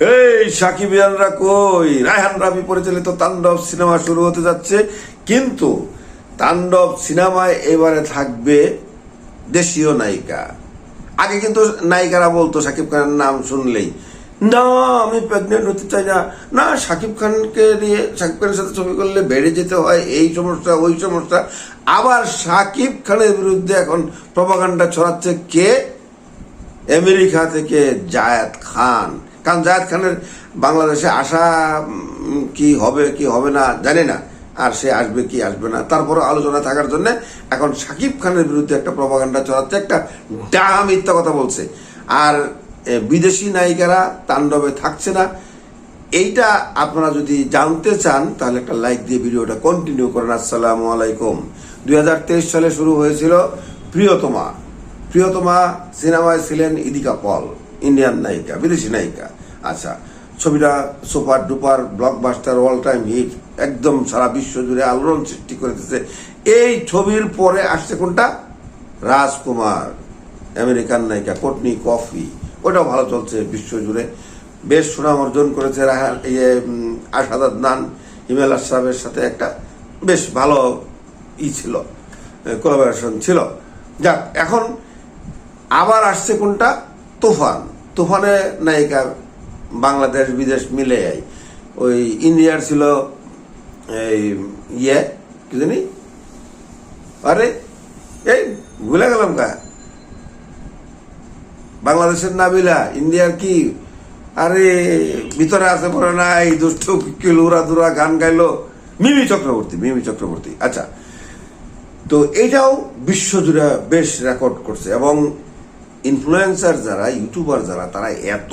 এই সাকিবিয়ানরা কই? রায়হান রাবি পরিচালিত তাণ্ডব সিনেমা শুরু হতে যাচ্ছে, কিন্তু তাণ্ডব সিনেমায় এবারে থাকবে দেশীয় নায়িকা। আগে কিন্তু নায়িকারা বলতো, সাকিব খানের নাম শুনলেই, না, আমি প্রেগনেন্ট হতে চাই না। না, সাকিব খানকে নিয়ে, সাকিব খানের সাথে ছবি করলে বেড়ে যেতে হয়, এই সমস্যা, ওই সমস্যা। আবার সাকিব খানের বিরুদ্ধে এখন প্রপাগান্ডা ছড়াচ্ছে কে? আমেরিকা থেকে জায়েদ খান। কারণ জায়েদ খানের বাংলাদেশে আসা কি হবে কি হবে না, জানি না। আর সে আসবে কি আসবে না। তারপরে আলোচনা থাকার জন্য এখন সাকিব খানের বিরুদ্ধে একটা প্রপাগান্ডা চলাচ্ছে, একটা ডাহা মিথ্যা কথা বলছে। আর বিদেশি নায়িকারা তাণ্ডবে থাকছে না। এইটা আপনারা যদি জানতে চান, তাহলে একটা লাইক দিয়ে ভিডিওটা কন্টিনিউ করেন। আসসালামু আলাইকুম। দু হাজার তেইশ সালে শুরু হয়েছিল প্রিয়তমা। প্রিয়তমা সিনেমায় ছিলেন ইদিকা পল, ইন্ডিয়ান নায়িকা, বিদেশি নায়িকা। আচ্ছা ছবিটা super duper blockbuster all time hit একদম সারা বিশ্ব জুড়ে আলোড়ন সৃষ্টি করে এই ছবির পরে আসছে কোনটা? রাজকুমার, আমেরিকান নায়িকা কোটনি কফি। ওটাও ভালো চলছে বিশ্ব জুড়ে। বেশ সুনাম অর্জন করেছে রাহান ইয়ে আশাদ আদনান, হিমেল আশরাফের সাথে একটা বেশ ভালো ই ছিল কোলাবোরেশন ছিল। যাক, এখন আবার আসছে কোনটা? তুফান। তুফানে নায়িকা বাংলাদেশ, বিদেশ মিলে এই ওই ইন্ডিয়ার ছিল, এই ইয়ে কি জানি? আরে, এই ভুলে গেলাম কা। বাংলাদেশের নাবিলা, ইন্ডিয়ার কি? আরে, ভিতরে আছে পরে নাই, দুষ্ট উড়া দুরা, গান গাইলো। মিমি চক্রবর্তী মিমি চক্রবর্তী। আচ্ছা তো এটাও বিশ্বজুড়ে বেশ রেকর্ড করছে। এবং ইনফ্লুয়েন্সার যারা ইউটিউবার যারা, তারা এত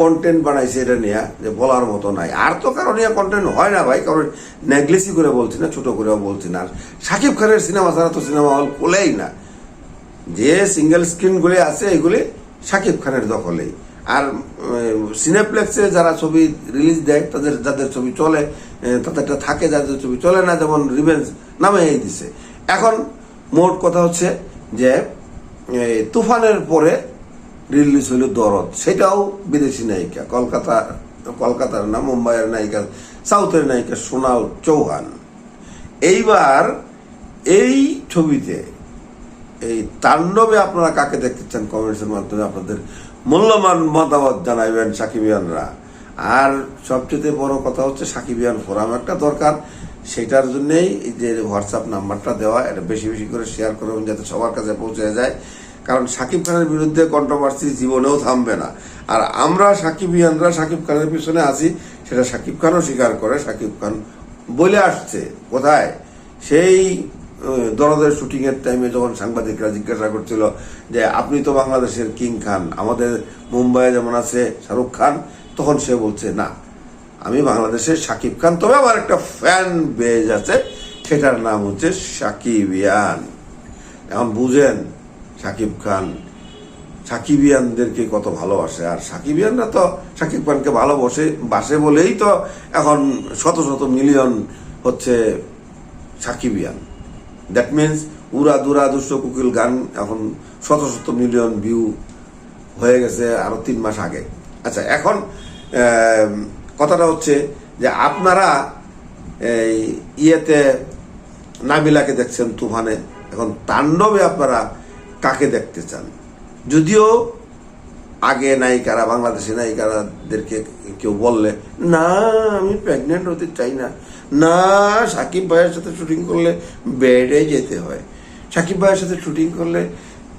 কন্টেন্ট বানাইছে এটা নিয়ে, যে বলার মতো নাই। আর তো কারণ নিয়ে কন্টেন্ট হয় না ভাই, কারণ নেগলেসি করে বলছি না, ছোট করেও বলছি না। আর শাকিব খানের সিনেমা ছাড়া তো সিনেমা হল খোলেই না। যে সিঙ্গেল স্ক্রিনগুলি আছে, এগুলি শাকিব খানের দখলেই। আর সিনেপ্লেক্সে যারা ছবি রিলিজ দেয়, তাদের, যাদের ছবি চলে তাদেরটা থাকে, যাদের ছবি চলে না, যেমন রিভেঞ্জ নামে এই দিছে। এখন মোট কথা হচ্ছে যে তুফানের পরে রিলিজ হইল দরদ। সেটাও বিদেশি নায়িকা। কলকাতা, কলকাতার না, মুম্বাইয়ের নায়িকা, সাউথের নায়িকা সোনাল চৌহান। এইবার এই ছবিতে, এই তাণ্ডবে আপনারা কাকে দেখতে চান কমেন্টসের মাধ্যমে আপনাদের মূল্যবান মতামত জানাইবেন সাকিবিয়ানরা আর সবচেয়ে বড় কথা হচ্ছে সাকিবিয়ান ফোরাম একটা দরকার। সেটার জন্যেই যে হোয়াটসঅ্যাপ নাম্বারটা দেওয়া, এটা বেশি বেশি করে শেয়ার করবেন যাতে সবার কাছে পৌঁছে যায়। কারণ সাকিব খানের বিরুদ্ধে কন্ট্রোভার্সি জীবনেও থামবে না। আর আমরা সাকিবিয়ানরা সাকিব খানের পিছনে আছি, সেটা সাকিব খানও স্বীকার করে, সাকিব খান বলে আসছে, কোথায়? সেই দরদের শুটিং এর টাইমে যখন সাংবাদিকরা জিজ্ঞাসা করছিল যে, আপনি তো বাংলাদেশের কিং খান, আমাদের মুম্বাইয়ে যেমন আছে শাহরুখ খান, তখন সে বলছে, না, আমি বাংলাদেশের সাকিব খান। তবে আমার একটা ফ্যান বেজ আছে, সেটার নাম হচ্ছে সাকিবিয়ান এখন বুঝেন সাকিব খান, সাকিবিয়ানদেরকে কত ভালোবাসে। আর সাকিবিয়ানরা তো সাকিব খানকে ভালোবাসে, বাসে বলেই তো এখন শত শত মিলিয়ন হচ্ছে সাকিবিয়ান। দ্যাট মিনস উড়া দুরা দুষ্ট কুকিল গান এখন শত শত মিলিয়ন ভিউ হয়ে গেছে আরও তিন মাস আগে। আচ্ছা এখন কথাটা হচ্ছে যে আপনারা এই ইয়েতে নাবিলাকে দেখছেন তুফানে। এখন তাণ্ডবে আপনারা কাকে দেখতে চান? যদিও আগে নায়িকারা, বাংলাদেশি নায়িকারাদেরকে কেউ বললে, না, আমি প্রেগনেন্ট হতে চাই না। না, সাকিব ভাইয়ের সাথে শুটিং করলে বেডে যেতে হয়। সাকিব ভাইয়ের সাথে শুটিং করলে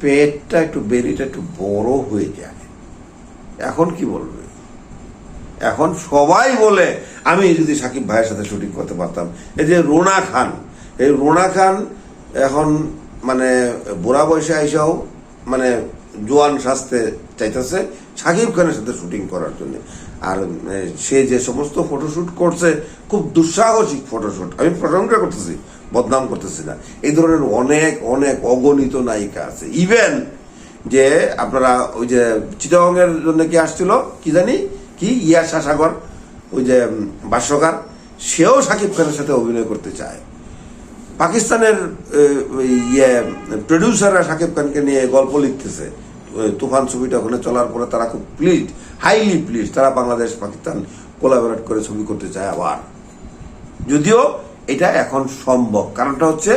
পেটটা একটু বেরিটা একটু বড় হয়ে যায়। এখন কি বলবে? এখন সবাই বলে, আমি যদি সাকিব ভাইয়ের সাথে শুটিং করতে পারতাম। এই যে রোনা খান, এই রোনা খান এখন মানে বুড়া বয়সে আইসাও মানে জোয়ান সাজতে চাইতেছে সাকিব খানের সাথে শুটিং করার জন্য। আর সে যে সমস্ত ফটোশুট করছে, খুব দুঃসাহসিক ফটোশুট। আমি প্রশংসা করতেছি, বদনাম করতেছি না। এই ধরনের অনেক অনেক অগণিত নায়িকা আছে। ইভেন যে আপনারা ওই যে চিটাগংয়ের জন্য কি আসছিল, কি জানি? কি? ইয়া সাসাগর, ওই যে ভাষ্যকার সেও সাকিব খানের সাথে অভিনয় করতে চায়। পাকিস্তানের ইয়ে প্রডিউসাররা সাকিব খানকে নিয়ে গল্প লিখতেছে। তুফান ছবিটা ওখানে চলার পরে তারা খুব প্লিজ হাইলি প্লিজ তারা বাংলাদেশ পাকিস্তান কোলাবোরেট করে ছবি করতে চায় আবার। যদিও এটা এখন সম্ভব, কারণটা হচ্ছে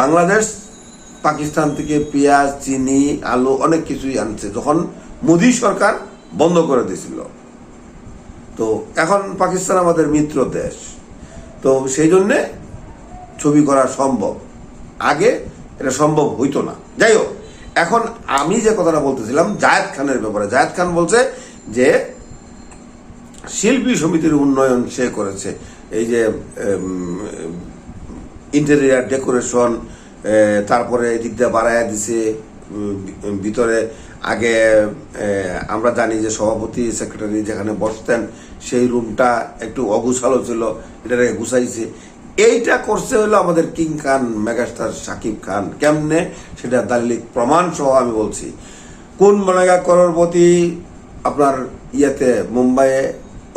বাংলাদেশ পাকিস্তান থেকে পেঁয়াজ, চিনি, আলু অনেক কিছুই আনছে, যখন মোদী সরকার বন্ধ করে দিয়েছিল। তো এখন পাকিস্তান আমাদের মিত্র দেশ। তো সেই জন্যে ছবি করা সম্ভব। আগে এটা সম্ভব হইতো না। যাই হোক এখন আমি যে কথাটা বলতেছিলাম, জায়েদ খানের ব্যাপারে। জায়েদ খান বলছে যে, শিল্পী সমিতির উন্নয়ন সে করেছে। এই যে ইন্টেরিয়ার ডেকোরেশন তারপরে এদিক দিয়ে বাড়াইয়া দিছে ভিতরে আগে আমরা জানি যে সভাপতি সেক্রেটারি যেখানে বসতেন, সেই রুমটা একটু অগুছালো ছিল এটাকে গুছাইছে। এইটা করছে হলো আমাদের কিং খান, মেগাস্টার সাকিব খান। কেমনে? সেটা দালিলিক প্রমাণ সহ আমি বলছি। কোন মেগা করোড়পতি আপনার ইয়েতে, মুম্বাইয়ে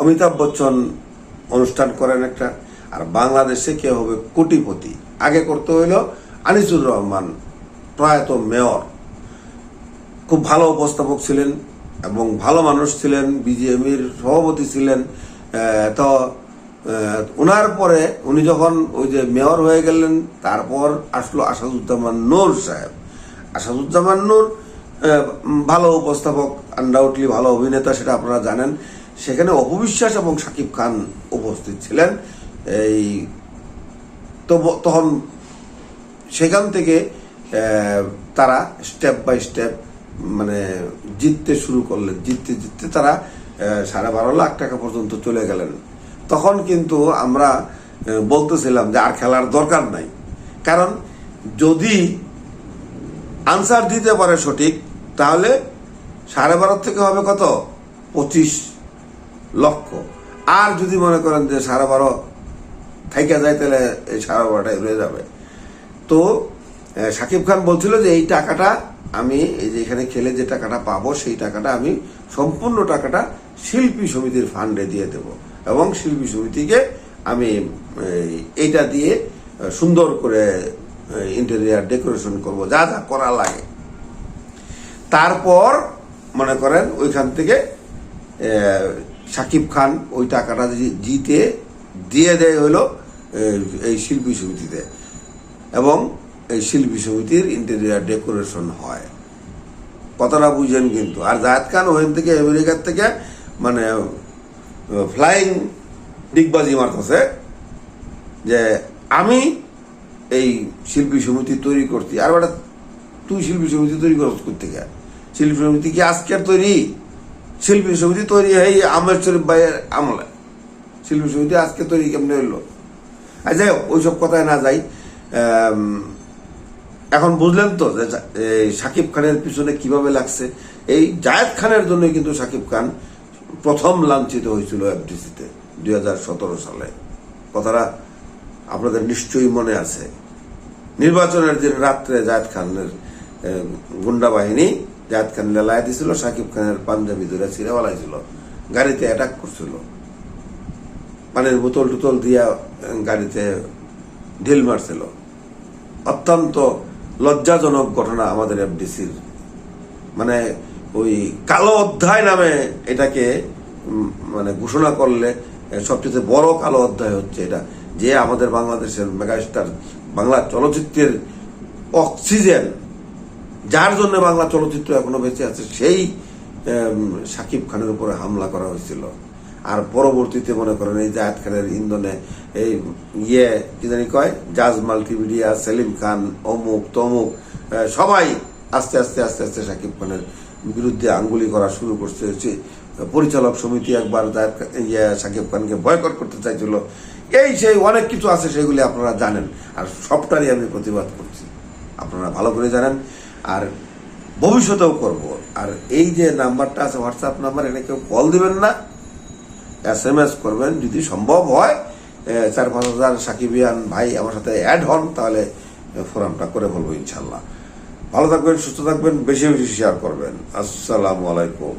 অমিতাভ বচ্চন অনুষ্ঠান করেন একটা? আর বাংলাদেশে কে হবে কোটিপতি? আগে করতে হইল আনিসুর রহমান, প্রয়াত মেয়র। খুব ভালো উপস্থাপক ছিলেন এবং ভালো মানুষ ছিলেন বিজিএমির সভাপতি ছিলেন তো ওনার পরে উনি যখন ওই যে মেয়র হয়ে গেলেন, তারপর আসলো আসাদুজ্জামান নূর সাহেব। আসাদুজ্জামান নূর ভালো উপস্থাপক আনডাউটলি ভালো অভিনেতা, সেটা আপনারা জানেন। সেখানে অপবিশ্বাস এবং সাকিব খান উপস্থিত ছিলেন। এই তো তখন সেখান থেকে তারা স্টেপ বাই স্টেপ মানে জিততে শুরু করলেন। জিততে জিততে তারা সাড়ে বারো লাখ টাকা পর্যন্ত চলে গেলেন। তখন কিন্তু আমরা বলতেছিলাম যে আর খেলার দরকার নাই। কারণ যদি আনসার দিতে পারে সঠিক, তাহলে সাড়ে বারো থেকে হবে কত? পঁচিশ লক্ষ। আর যদি মনে করেন যে সাড়ে বারো থাইকা যায়, তাহলে এই সাড়ে বারোটাই রয়ে যাবে। তো সাকিব খান বলছিল যে এই টাকাটা আমি, এই যে এখানে খেলে যে টাকাটা পাবো, সেই টাকাটা আমি সম্পূর্ণ টাকাটা শিল্পী সমিতির ফান্ডে দিয়ে দেব। এবং শিল্পী সমিতিকে আমি এই, এইটা দিয়ে সুন্দর করে ইন্টেরিয়ার ডেকোরেশন করব যা যা করা লাগে। তারপর মনে করেন ওইখান থেকে সাকিব খান ওই টাকাটা জিতে দিয়ে দেয় হলো এই শিল্পী সমিতিতে। এবং এই শিল্পী সমিতির ইন্টেরিয়ার ডেকোরেশন হয়। কথাটা বুঝেন কিন্তু। আর জায়দ খান ওখান থেকে আমেরিকার থেকে মানে ফ্লাইং ডিগবাজি মারতেছে যে আমি এই শিল্পী সমিতি তৈরি করছি। আর বেটা, তুই শিল্পী সমিতি তৈরি করছ করতে গিয়া শিল্পী সমিতি কি আজকের তৈরি? শিল্পী সমিতি তৈরি হয় আমের শরীফ ভাইয়ের আমলে। শিল্পী সমিতি আজকে তৈরি কেমনে হইল? আর যাই হোক, ওইসব কথায় না যাই। এখন বুঝলেন তো যে সাকিব খানের পিছনে কীভাবে লাগছে। এই জায়েদ খানের জন্য কিন্তু সাকিব খান প্রথম লাঞ্ছিত হয়েছিল এফডিসিতে, দুই সালে। কথাটা আপনাদের নিশ্চয়ই মনে আছে। নির্বাচনের দিন রাত্রে জায়েদ খানের গুন্ডা বাহিনী, জায়েদ খান লেলায় দিছিল, সাকিব খানের পাঞ্জাবি ধরে ছিঁড়ে ছিল, গাড়িতে অ্যাটাক করছিল। পানির বোতল টুতল দিয়া গাড়িতে ঢিল মারছিল। অত্যন্ত লজ্জাজনক ঘটনা আমাদের এফডিসির। মানে ওই কালো অধ্যায় নামে এটাকে মানে ঘোষণা করলে সবচেয়ে বড় কালো অধ্যায় হচ্ছে এটা, যে আমাদের বাংলাদেশের মেগাস্টার বাংলা চলচ্চিত্রের অক্সিজেন, যার জন্য বাংলা চলচ্চিত্র এখনও বেঁচে আছে, সেই সাকিব খানের উপরে হামলা করা হয়েছিল। আর পরবর্তীতে মনে করেন এই জায়দ খানের ইন্ধনে, এই ইয়ে কি জানি কয়, জাজ মাল্টিমিডিয়া, সেলিম খান, অমুক তমুক সবাই আস্তে আস্তে আস্তে আস্তে সাকিব খানের বিরুদ্ধে আঙ্গুলি করা শুরু করতে হচ্ছে পরিচালক সমিতি একবার ইয়ে সাকিব খানকে বয়কট করতে চাইছিল। এই সেই অনেক কিছু আছে সেগুলি আপনারা জানেন। আর সবটারই আমি প্রতিবাদ করছি। আপনারা ভালো করে জানেন। আর ভবিষ্যতেও করব। আর এই যে নাম্বারটা আছে হোয়াটসঅ্যাপ নাম্বার এটা কেউ কল দিবেন না। এস এম এস করবেন। যদি সম্ভব হয় চার পাঁচ হাজার সাকিবিয়ান ভাই আমার সাথে অ্যাড হন, তাহলে ফোরামটা করে বলব ইনশাল্লাহ ভালো থাকবেন সুস্থ থাকবেন বেশি বেশি শেয়ার করবেন। আসসালামু আলাইকুম।